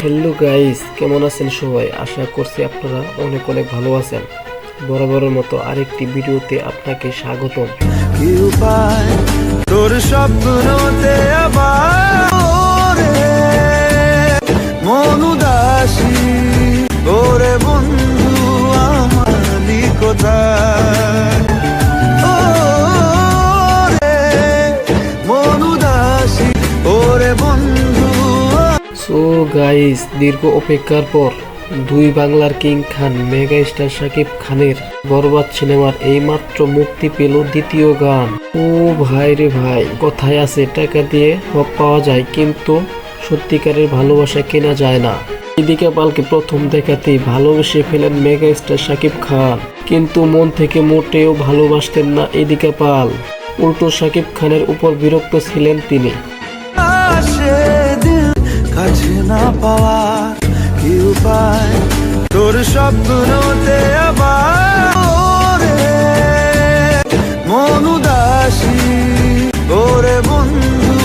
Hello guys কেমন আছেন সবাই? আশা করছি আপনারা অনেক অনেক ভালো আছেন। বরাবরের মতো আরেকটি ভিডিওতে আপনাকে স্বাগতম। কি উপায় তোর স্বপ্নতে সো গাইস দীর্ঘ অপেক্ষার পর দুই বাংলার king Khan mega star Shakib খানের বরবাদ সিনেমার এইমাত্র মুক্তি পেল দ্বিতীয় গান। ও ভাই রে ভাই, কথায় আছে, টাকা দিয়ে সব পাওয়া যায়, কিন্তু সত্যিকারের ভালোবাসা কেনা যায় না। এদিকে পালকে প্রথম দেখাতেই ভালোবেসে ফেলেন মেগা স্টার শাকিব খান, কিন্তু মন থেকে মোটেও ভালোবাসতেন না এদিকে পাল। উল্টো শাকিব খানের উপর বিরক্ত ছিলেন তিনি। কাছে না পাওয়ার কি উপায়? তোর স্বপ্নতে আবার মন ওরে বন্ধু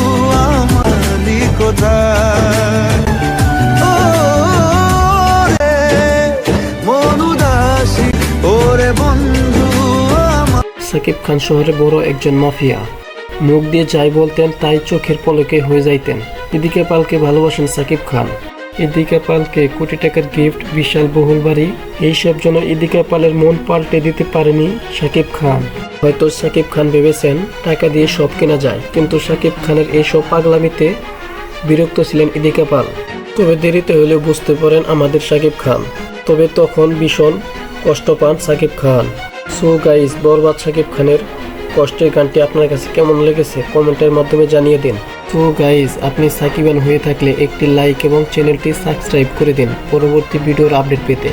আমালি কোথায়? আমার সাকিব খান শহরে বড় একজন মাফিয়া। মুখ দিয়ে যাই বলতেন, তাই চোখের পলকে হয়ে যাইতেন। এদিকে পালকে ভালোবাসেন সাকিব খান। এদিকে পালকে কোটি টাকার গিফট বিশাল বহুল বাড়ি। এইসব জন্য এদিকে পালের মন পাল্টে দিতে পারেনি সাকিব খান। হয়তো সাকিব খান ভেবেছেন, টাকা দিয়ে সব কেনা যায়। কিন্তু সাকিব খানের এইসব পাগলামিতে বিরক্ত ছিলেন ইদিকা পাল। তবে দেরিতে হলেও বুঝতে পারেন আমাদের সাকিব খান। তবে তখন ভীষণ কষ্ট পান সাকিব খান। সো গাইস বরবাদ সাকিব খানের কষ্টের গানটি আপনার কাছে কেমন লেগেছে, কমেন্টের মাধ্যমে জানিয়ে দিন। তো গাইজ আপনি সাকিবান হয়ে থাকলে একটি লাইক এবং চ্যানেলটি সাবস্ক্রাইব করে দিন। পরবর্তী ভিডিওর আপডেট পেতে।